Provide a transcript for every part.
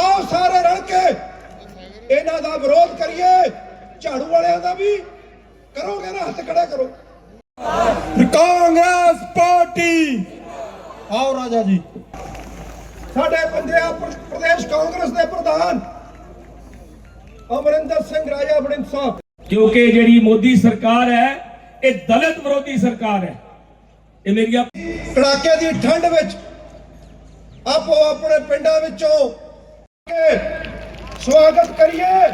ਆਓ ਸਾਰੇ ਰਲ ਕੇ ਇਹਨਾਂ ਦਾ ਵਿਰੋਧ ਕਰੀਏ ਝਾੜੂ ਵਾਲਿਆਂ ਦਾ ਵੀ ਕਰੋਗੇ ਨਾ ਹੱਥ ਖੜਾ ਕਰੋ। ਕਾਂਗਰਸ ਪਾਰਟੀ। ਆਓ ਰਾਜਾ ਜੀ। ਸਾਡੇ ਪੰਜਾਬ ਪ੍ਰ- ਪ੍ਰਦੇਸ਼ ਕਾਂਗਰਸ ਦੇ ਪ੍ਰਧਾਨ ਅਮਰਿੰਦਰ ਸਿੰਘ ਰਾਜਾ ਵੜਿੰਗ ਸਾਹਿਬ। ਕਿਉਂਕਿ ਜਿਹੜੀ ਮੋਦੀ ਸਰਕਾਰ ਹੈ ਇਹ ਦਲਿਤ ਵਿਰੋਧੀ ਸਰਕਾਰ ਹੈ। ਇਹ ਮੇਰੀਆਂ ਕੜਾਕੇ ਦੀ ਠੰਡ ਵਿੱਚ ਆਪੋ ਆਪਣੇ ਪਿੰਡਾਂ ਵਿੱਚੋਂ ਸਵਾਗਤ ਕਰੀਏ।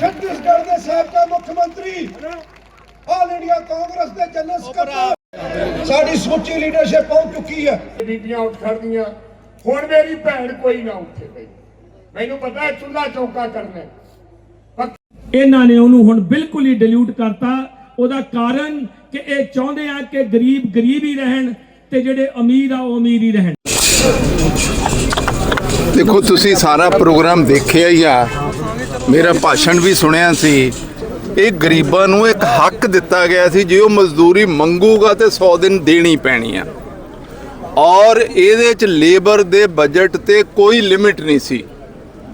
ਛੱਤੀਸਗੜ੍ਹ ਦੇ ਸਾਬਕਾ ਮੁੱਖ ਮੰਤਰੀ ਆਲ ਇੰਡੀਆ ਕਾਂਗਰਸ ਦੇ ਜਨਰਲ ਸਕੱਤਰ ਸਾਡੀ ਸਮੁੱਚੀ ਲੀਡਰਸ਼ਿਪ ਪਹੁੰਚ ਚੁੱਕੀ ਹੈ। ਬੀਬੀਆਂ ਉੱਠ ਖੜਦੀਆਂ ਹੁਣ ਮੇਰੀ ਭੈਣ ਕੋਈ ਨਾ ਉੱਠੇ ਬਈ। ਮੈਨੂੰ ਪਤਾ ਹੈ ਚੁੱਲਾ ਚੌਕਾ ਕਰਨਾ। ਇਹਨਾਂ ਨੇ ਉਹਨੂੰ ਹੁਣ ਬਿਲਕੁਲ ਹੀ ਡਿਲੂਟ ਕਰਤਾ। ਉਹਦਾ ਕਾਰਨ ਕਿ ਇਹ ਚਾਹੁੰਦੇ ਆ ਕਿ ਗਰੀਬ ਗਰੀਬ ਹੀ ਰਹਿਣ ਤੇ ਜਿਹੜੇ ਅਮੀਰ ਆ ਉਹ ਅਮੀਰ ਹੀ ਰਹਿਣ। ਦੇਖੋ, ਤੁਸੀਂ ਸਾਰਾ ਪ੍ਰੋਗਰਾਮ ਦੇਖਿਆ ਹੀ ਆ। ਮੇਰਾ ਭਾਸ਼ਣ ਵੀ ਸੁਣਿਆ ਸੀ। ਇਹ ਗਰੀਬਾਂ ਨੂੰ ਇੱਕ ਹੱਕ ਦਿੱਤਾ ਗਿਆ ਸੀ, ਜੇ ਉਹ ਮਜ਼ਦੂਰੀ ਮੰਗੂਗਾ ਤੇ 100 ਦਿਨ ਦੇਣੀ ਪੈਣੀ ਆ। ਔਰ ਇਹਦੇ ਚ ਲੇਬਰ ਦੇ ਬਜਟ ਤੇ ਕੋਈ ਲਿਮਿਟ ਨਹੀਂ ਸੀ।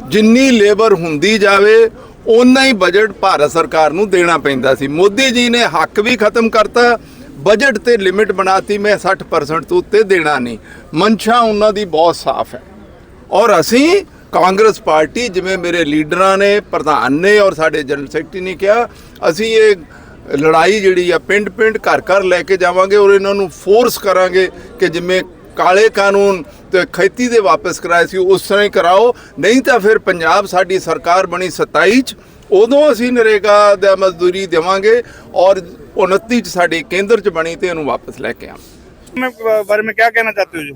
ਜਿੰਨੀ ਲੇਬਰ ਹੁੰਦੀ ਜਾਵੇ ਉਨਾ ਹੀ ਬਜਟ ਭਾਰਤ ਸਰਕਾਰ ਨੂੰ ਦੇਣਾ ਪੈਂਦਾ ਸੀ। ਮੋਦੀ ਜੀ ਨੇ ਹੱਕ ਵੀ ਖਤਮ ਕਰਤਾ, ਬਜਟ ਤੇ ਲਿਮਿਟ ਬਣਾਤੀ, ਮੈਂ 60% ਤੋਂ ਉੱਤੇ ਦੇਣਾ ਨਹੀਂ। ਮਨਸ਼ਾ ਉਹਨਾਂ ਦੀ ਬਹੁਤ ਸਾਫ਼ ਹੈ। ਔਰ ਅਸੀਂ ਕਾਂਗਰਸ ਪਾਰਟੀ ਜਿਵੇਂ ਮੇਰੇ ਲੀਡਰਾਂ ਨੇ, ਪ੍ਰਧਾਨ ਨੇ ਔਰ ਸਾਡੇ ਜਨਰਲ ਸੈਕਟਰੀ ਨੇ ਕਿਹਾ, ਅਸੀਂ ਇਹ ਲੜਾਈ ਜਿਹੜੀ ਆ ਪਿੰਡ ਪਿੰਡ ਘਰ ਘਰ ਲੈ ਕੇ ਜਾਵਾਂਗੇ ਔਰ ਇਹਨਾਂ ਨੂੰ ਫੋਰਸ ਕਰਾਂਗੇ ਕਿ ਜਿਵੇਂ ਕਾਲੇ ਕਾਨੂੰਨ ਤੇ ਖੇਤੀ ਦੇ ਵਾਪਸ ਕਰਾਏ ਸੀ, ਉਸ ਤਰ੍ਹਾਂ ਹੀ ਕਰਾਓ। ਨਹੀਂ ਤਾਂ ਫਿਰ ਪੰਜਾਬ ਸਾਡੀ ਸਰਕਾਰ ਬਣੀ 27 ਚ, ਉਦੋਂ ਅਸੀਂ ਨਰੇਗਾ ਦਾ ਮਜ਼ਦੂਰੀ ਦੇਵਾਂਗੇ ਔਰ 29 ਚ ਸਾਡੇ ਕੇਂਦਰ ਚ ਬਣੀ ਤੇ ਇਹਨੂੰ ਵਾਪਸ ਲੈ ਕੇ ਆਵਾਂ ਮੈਂ ਬਾਰੇ ਮੈਂ ਕੀ ਕਹਿਣਾ ਚਾਹਤੇ ਹੋ ਜੀ?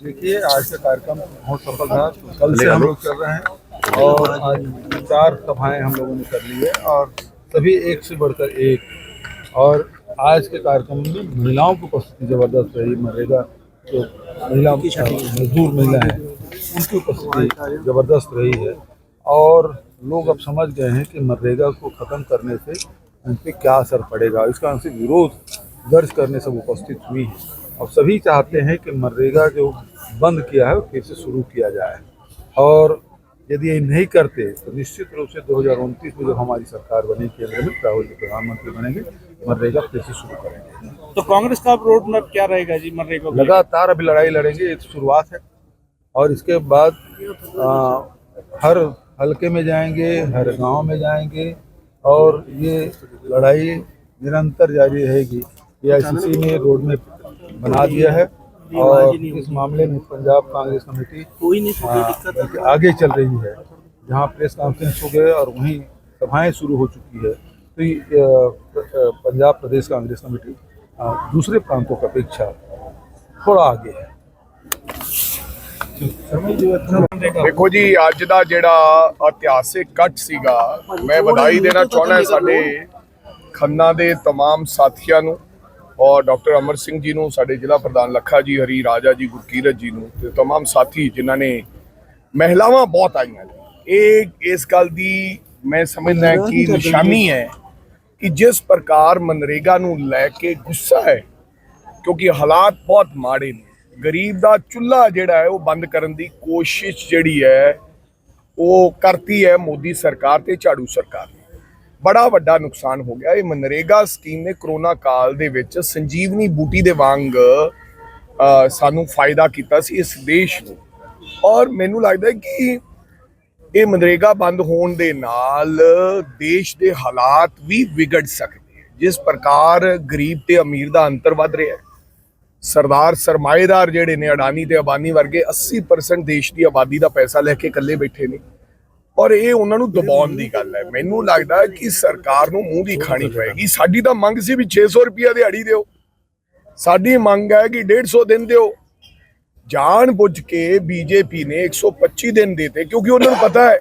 देखिए आज का कार्यक्रम बहुत सफल रहा। कल से हम लोग चल रहे हैं और आज चार सभाएँ हम लोगों ने कर ली है और सभी एक से बढ़कर एक। और आज के कार्यक्रम में महिलाओं की उपस्थिति ज़बरदस्त रही मनरेगा जो महिलाओं महिला मजदूर महिला हैं उनकी उपस्थिति ज़बरदस्त रही है। और लोग अब समझ गए हैं कि मनरेगा को ख़त्म करने से उन पर क्या असर पड़ेगा। इसका उनसे विरोध दर्ज करने सब उपस्थित हुई है। और सभी चाहते हैं कि मनरेगा जो बंद किया है फिर से शुरू किया जाए। और यदि ये नहीं करते तो निश्चित रूप से 2029 में जब हमारी सरकार बनी केंद्र में राहुल जी प्रधानमंत्री बनेंगे मनरेगा फिर से शुरू करेंगे। तो कांग्रेस का रोड मैप क्या रहेगा जी मनरेगा लगातार अभी लड़ाई लड़ेंगे ये तो शुरुआत है। और इसके बाद आ, हर हलके में जाएँगे हर गाँव में जाएँगे और ये लड़ाई निरंतर जारी रहेगी। ए ने रोड मैप बना दिया है। और इस मामले में पंजाब कांग्रेस कमेटी आ, बल्कि आगे चल रही है जहां प्रेस कॉन्फ्रेंस हो गए और वहीं सभाएं शुरू हो चुकी है तो ये, आ, प- पंजाब प्रदेश कांग्रेस कमेटी आ, दूसरे प्रांतों की अपेक्षा थोड़ा आगे है ਦੇਖੋ ਜੀ ਅੱਜ ਦਾ ਜਿਹੜਾ ਇਤਿਹਾਸਿਕ ਕੱਟ ਸੀਗਾ ਮੈਂ ਵਧਾਈ ਦੇਣਾ ਚਾਹੁੰਦਾ ਸਾਡੇ ਖੰਨਾ ਦੇ तमाम ਸਾਥੀਆਂ ਨੂੰ ਔਰ ਡਾਕਟਰ ਅਮਰ ਸਿੰਘ ਜੀ ਨੂੰ ਸਾਡੇ ਜ਼ਿਲ੍ਹਾ ਪ੍ਰਧਾਨ ਲੱਖਾ ਜੀ ਹਰੀ ਰਾਜਾ ਜੀ ਗੁਰਕੀਰਤ ਜੀ ਨੂੰ ਤੇ तमाम ਸਾਥੀ ਜਿਨ੍ਹਾਂ ਨੇ ਮਹਿਲਾਵਾਂ ਬਹੁਤ ਆਈਆਂ ਨੇ ਇਹ ਇਸ ਗੱਲ ਦੀ ਮੈਂ ਸਮਝਦਾ ਕਿ ਨਿਸ਼ਾਨੀ ਹੈ ਕਿ ਜਿਸ ਪ੍ਰਕਾਰ ਮਨਰੇਗਾ ਨੂੰ ਲੈ ਕੇ ਗੁੱਸਾ ਹੈ ਕਿਉਂਕਿ ਹਾਲਾਤ ਬਹੁਤ ਮਾੜੇ ਨੇ ਗਰੀਬ ਦਾ ਚੁੱਲ੍ਹਾ ਜਿਹੜਾ ਹੈ ਉਹ ਬੰਦ ਕਰਨ ਦੀ ਕੋਸ਼ਿਸ਼ ਜਿਹੜੀ ਹੈ ਉਹ ਕਰਤੀ ਹੈ ਮੋਦੀ ਸਰਕਾਰ ਤੇ ਝਾੜੂ ਸਰਕਾਰ ਨੇ ਬੜਾ ਵੱਡਾ ਨੁਕਸਾਨ ਹੋ ਗਿਆ। ਇਹ ਮਨਰੇਗਾ ਸਕੀਮ ਨੇ ਕਰੋਨਾ ਕਾਲ ਦੇ ਵਿੱਚ ਸੰਜੀਵਨੀ ਬੂਟੀ ਦੇ ਵਾਂਗ ਸਾਨੂੰ ਫਾਇਦਾ ਕੀਤਾ ਸੀ ਇਸ ਦੇਸ਼ ਨੂੰ। ਔਰ ਮੈਨੂੰ ਲੱਗਦਾ ਕਿ ਇਹ ਮਨਰੇਗਾ ਬੰਦ ਹੋਣ ਦੇ ਨਾਲ ਦੇਸ਼ ਦੇ ਹਾਲਾਤ ਵੀ ਵਿਗੜ ਸਕਦੇ ਜਿਸ ਪ੍ਰਕਾਰ ਗਰੀਬ ਤੇ ਅਮੀਰ ਦਾ ਅੰਤਰ ਵੱਧ ਰਿਹਾ ਹੈ। ਸਰਦਾਰ ਸਰਮਾਏਦਾਰ ਜਿਹੜੇ ਨੇ, ਅਡਾਨੀ ਤੇ ਅਬਾਨੀ ਵਰਗੇ 80% ਦੇਸ਼ ਦੀ ਆਬਾਦੀ ਦਾ ਪੈਸਾ ਲੈ ਕੇ ਇਕੱਲੇ ਬੈਠੇ ਨੇ। ਔਰ ਇਹ ਉਹਨਾਂ ਨੂੰ ਦਬਾਉਣ ਦੀ ਗੱਲ ਹੈ। ਮੈਨੂੰ ਲੱਗਦਾ ਹੈ ਕਿ ਸਰਕਾਰ ਨੂੰ ਮੂੰਹ ਦੀ ਖਾਣੀ ਪਏਗੀ। ਸਾਡੀ ਤਾਂ ਮੰਗ ਸੀ ਵੀ 600 ਰੁਪਿਆ ਦਿਹਾੜੀ ਦਿਓ। ਸਾਡੀ ਮੰਗ ਹੈ ਕਿ 150 ਦਿਨ ਦਿਓ। ਜਾਣ ਬੁੱਝ ਕੇ ਬੀਜੇਪੀ ਨੇ 125 ਦਿਨ ਦੇਤੇ ਕਿਉਂਕਿ ਉਹਨਾਂ ਨੂੰ ਪਤਾ ਹੈ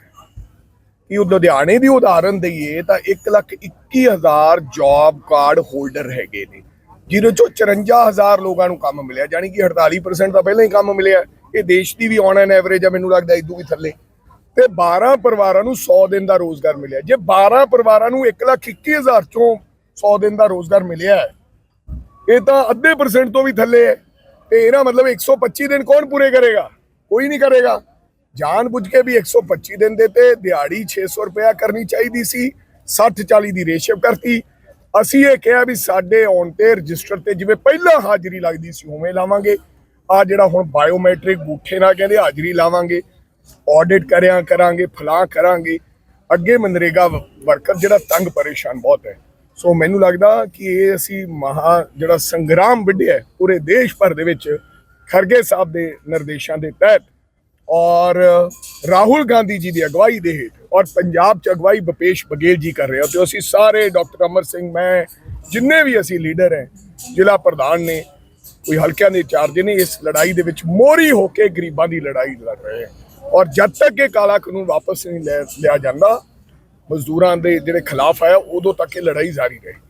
ਕਿ ਉਹ ਲੁਧਿਆਣੇ ਦੀ ਉਦਾਹਰਨ ਦਈਏ ਤਾਂ 121000 ਜੌਬ ਕਾਰਡ ਹੋਲਡਰ ਹੈਗੇ ਨੇ ਜਿਹਦੇ ਚੋਂ 54000 ਲੋਕਾਂ ਨੂੰ ਕੰਮ ਮਿਲਿਆ ਯਾਨੀ ਕਿ 48% ਤਾਂ ਪਹਿਲਾਂ ਹੀ ਕੰਮ ਮਿਲਿਆ। ਇਹ ਦੇਸ਼ ਦੀ ਵੀ ਔਨ ਐਨ ਐਵਰੇਜ ਆ ਮੈਨੂੰ ਲੱਗਦਾ ਇਦੋਂ ਵੀ ਥੱਲੇ। ਤੇ 12 ਪਰਿਵਾਰਾਂ ਨੂੰ 100 ਦਿਨ ਦਾ ਰੋਜ਼ਗਾਰ ਮਿਲਿਆ। ਜੇ 12 ਪਰਿਵਾਰਾਂ ਨੂੰ 121000 ਚੋਂ 100 ਦਿਨ ਦਾ ਰੋਜ਼ਗਾਰ ਮਿਲਿਆ ਹੈ, ਇਹ ਤਾਂ ਅੱਧੇ ਪਰਸੈਂਟ ਤੋਂ ਵੀ ਥੱਲੇ ਹੈ। ਤੇ ਇਹਦਾ ਮਤਲਬ 125 ਦਿਨ ਕੌਣ ਪੂਰੇ ਕਰੇਗਾ? ਕੋਈ ਨਹੀਂ ਕਰੇਗਾ। ਜਾਣ ਬੁੱਝ ਕੇ ਵੀ 125 ਦਿਨ ਦੇ ਤੇ ਦਿਹਾੜੀ 600 ਰੁਪਇਆ ਕਰਨੀ ਚਾਹੀਦੀ ਸੀ 60 40 ਦੀ ਰੇਸ਼ੋ ਕਰਤੀ। ਅਸੀਂ ਇਹ ਕਿਹਾ ਵੀ ਸਾਡੇ ਆਉਣ ਤੇ ਰਜਿਸਟਰ ਤੇ ਜਿਵੇਂ ਪਹਿਲਾਂ ਹਾਜ਼ਰੀ ਲੱਗਦੀ ਸੀ ਉਵੇਂ ਲਾਵਾਂਗੇ। ਆ ਜਿਹੜਾ ਹੁਣ ਬਾਇਓਮੈਟ੍ਰਿਕ ਬੂਠੇ ਨਾਲ ਕਹਿੰਦੇ ਹਾਜ਼ਰੀ ਲਾਵਾਂਗੇ। ਆਡਿਟ ਕਰਿਆ, ਕਰਾਂਗੇ ਫਲਾ ਕਰਾਂਗੇ। ਅੱਗੇ ਮਨਰੇਗਾ ਵਰਕਰ ਜਿਹੜਾ ਤੰਗ ਪਰੇਸ਼ਾਨ ਬਹੁਤ ਹੈ। ਸੋ ਮੈਨੂੰ ਲੱਗਦਾ ਕਿ ਇਹ ਅਸੀਂ ਮਹਾ, ਜਿਹੜਾ ਸੰਗਰਾਮ ਵਿੱਢਿਆ ਪੂਰੇ ਦੇਸ਼ ਭਰ ਦੇ ਵਿੱਚ ਖਰਗੇ ਸਾਹਿਬ ਦੇ ਨਿਰਦੇਸ਼ਾਂ ਦੇ ਤਹਿਤ ਔਰ ਰਾਹੁਲ ਗਾਂਧੀ ਜੀ ਦੀ ਅਗਵਾਈ ਦੇ ਹੇਠ ਔਰ ਪੰਜਾਬ ਚ ਅਗਵਾਈ ਭਪੇਸ਼ ਬਗੇਲ ਜੀ ਕਰ ਰਹੇ ਹੋ, ਤੇ ਅਸੀਂ ਸਾਰੇ ਡਾਕਟਰ ਅਮਰ ਸਿੰਘ, ਮੈਂ, ਜਿੰਨੇ ਵੀ ਅਸੀਂ ਲੀਡਰ ਹੈ, ਜ਼ਿਲ੍ਹਾ ਪ੍ਰਧਾਨ ਨੇ, ਕੋਈ ਹਲਕਿਆਂ ਦੇ ਇੰਚਾਰਜ ਨੇ, ਇਸ ਲੜਾਈ ਦੇ ਵਿੱਚ ਮੋਰੀ ਹੋ ਕੇ ਗਰੀਬਾਂ ਦੀ ਲੜਾਈ ਲੜ ਰਹੇ ਹੈ। ਔਰ ਜਦ ਤੱਕ ਇਹ ਕਾਲਾ ਕਾਨੂੰਨ ਵਾਪਸ ਨਹੀਂ ਲੈ- ਲਿਆ ਜਾਂਦਾ, ਮਜ਼ਦੂਰਾਂ ਦੇ ਜਿਹੜੇ ਖਿਲਾਫ ਆਇਆ, ਉਦੋਂ ਤੱਕ ਇਹ ਲੜਾਈ ਜਾਰੀ ਰਹੇਗੀ।